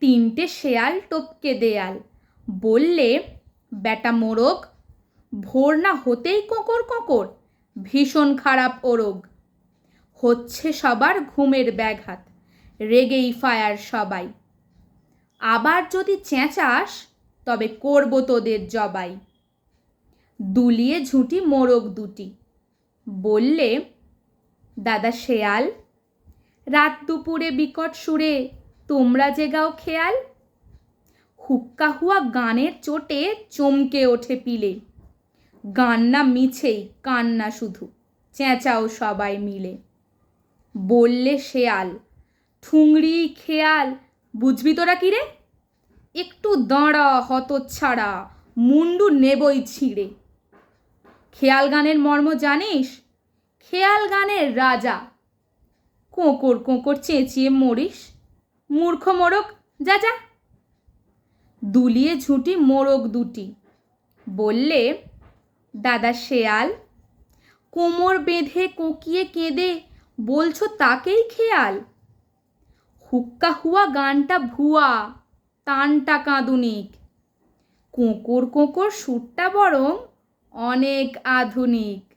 তিনটে শেয়াল টপকে দেয়াল। বললে, বেটা মোরগ, ভোর না হতেই কোকর কোকর, ভীষণ খারাপ ওরগ। হচ্ছে সবার ঘুমের ব্যাঘাত, রেগেই ফায়ার সবাই। আবার যদি চেঁচাস, তবে করব তোদের জবাই দুলিয়ে ঝুঁটি মোরগ দুটি। বললে, দাদা শেয়াল, রাত দুপুরে বিকট সুরে তোমরা যে গাও খেয়াল। হুক্কা হুয়া গানের চোটে চমকে ওঠে পিলে। গান না মিছেই কান্না শুধু, চেঁচাও সবাই মিলে। বললে শেয়াল, ঠুংরি খেয়াল, বুঝবি তোরা কি রে? একটু দাঁড়া হতচ্ছাড়া, মুন্ডু নেবই ছিঁড়ে। খেয়াল গানের মর্ম জানিস? খেয়াল গানের রাজা। কোঁকর কোঁকর চেঁচিয়ে মরিস। মূর্খ মোরগ, যা যা। দুলিয়ে ঝুঁটি মোরগ দুটি। বললে, দাদা শেয়াল, কোমর বেঁধে কোকিয়ে কেঁদে বলছো তাকেই খেয়াল। হুক্কা হুয়া গানটা ভুয়া, তানটা কাঁদুনিক কোঁকর কোঁকর সুরটা বরং অনেক আধুনিক।